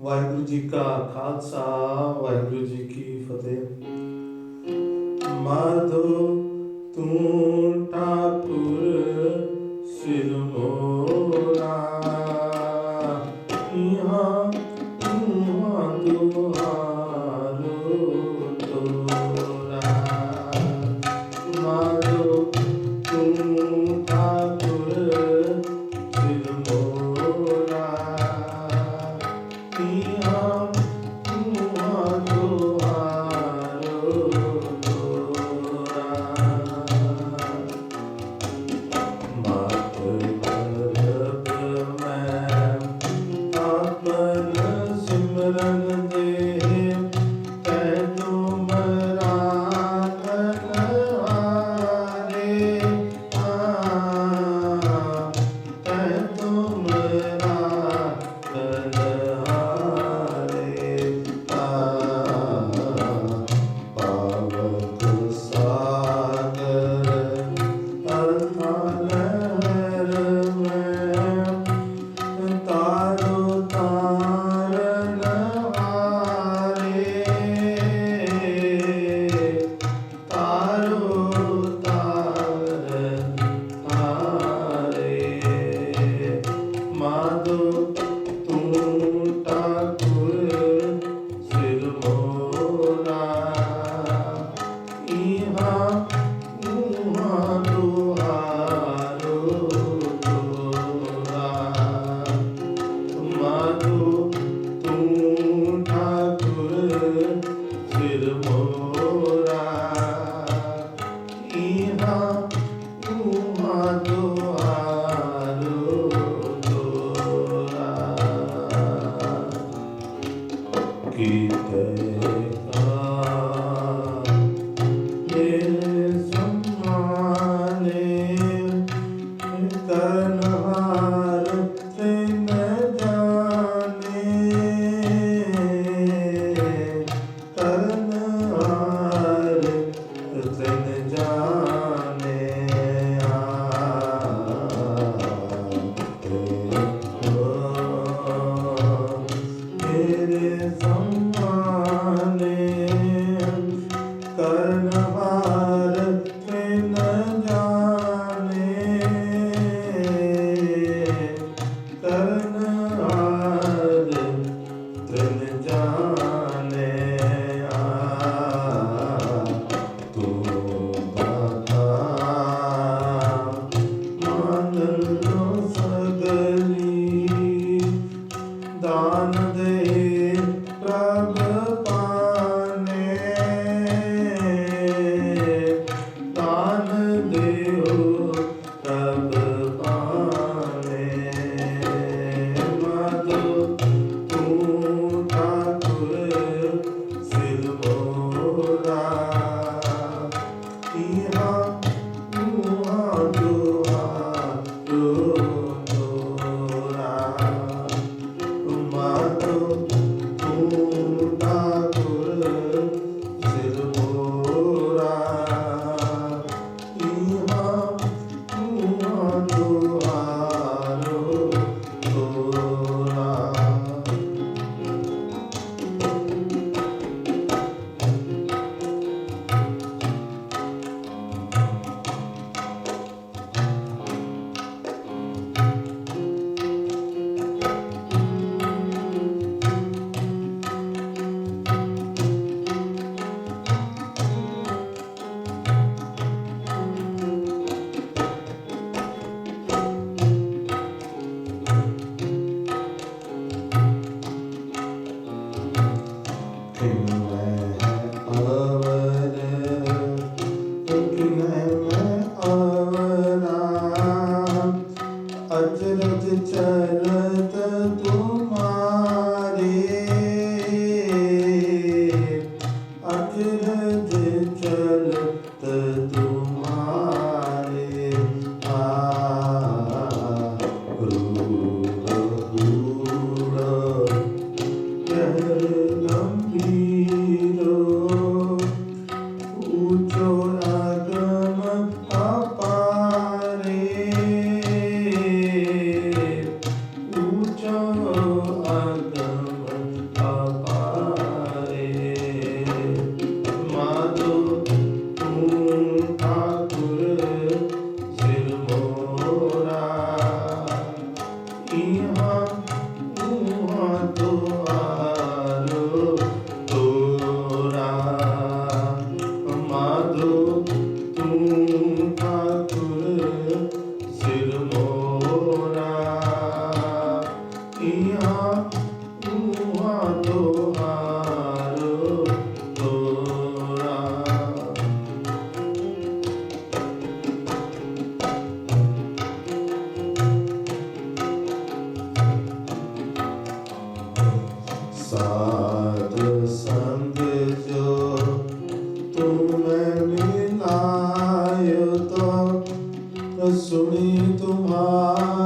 ਵਾਹਿਗੁਰੂ ਜੀ ਕਾ ਖਾਲਸਾ ਵਾਹਿਗੁਰੂ ਜੀ ਕੀ ਫਤਿਹ। ਮਾਧੋ ਤੂੰ ਠਾਕੁਰ ਸਿਰ ਮੋਰ 嗯 Senhor. सुनी तुम्हारी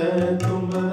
tanto mais.